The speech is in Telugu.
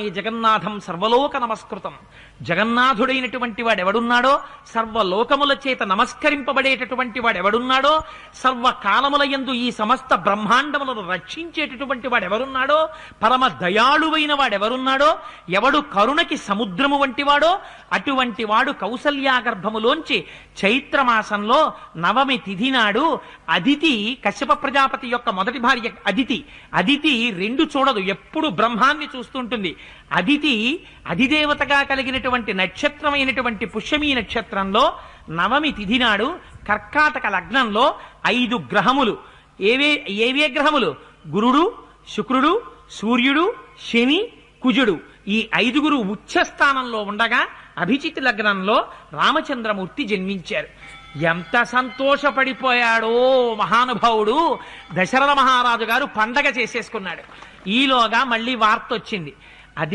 ఈ జగన్నాథం సర్వలోక నమస్కృతం. జగన్నాథుడైనటువంటి వాడెవడున్నాడో సర్వలోకముల చేత నమస్కరింపబడేటటువంటి వాడెవడున్నాడో సర్వకాలముల యందు ఈ సమస్త బ్రహ్మాండములను రక్షించేటటువంటి వాడెవరున్నాడో పరమ దయాళువైన వాడెవరున్నాడో ఎవడు కరుణకి సముద్రము వంటివాడో అటువంటి వాడు కౌసల్యాగర్భములోంచి చైత్రమాసంలో నవమి తిథి నాడు అదితి కశ్యప ప్రజాపతి యొక్క మొదటి భార్య అదితి. అదితి రెండు చూడదు ఎప్పుడు బ్రహ్మాన్ని చూస్తుంటుంది. అదితి అధిదేవతగా కలిగినటువంటి నక్షత్రమైనటువంటి పుష్యమీ నక్షత్రంలో నవమి తిథి నాడు కర్కాటక లగ్నంలో ఐదు గ్రహములు. ఏవే ఏవే గ్రహములు? గురుడు శుక్రుడు సూర్యుడు శని కుజుడు. ఈ ఐదుగురు ఉచ్చ స్థానంలో ఉండగా అభిజిత్ లగ్నంలో రామచంద్రమూర్తి జన్మించారు. ఎంత సంతోషపడిపోయాడో మహానుభావుడు. దశరథ మహారాజు గారు పండగ చేసేసుకున్నాడు. ఈలోగా మళ్ళీ వార్త వచ్చింది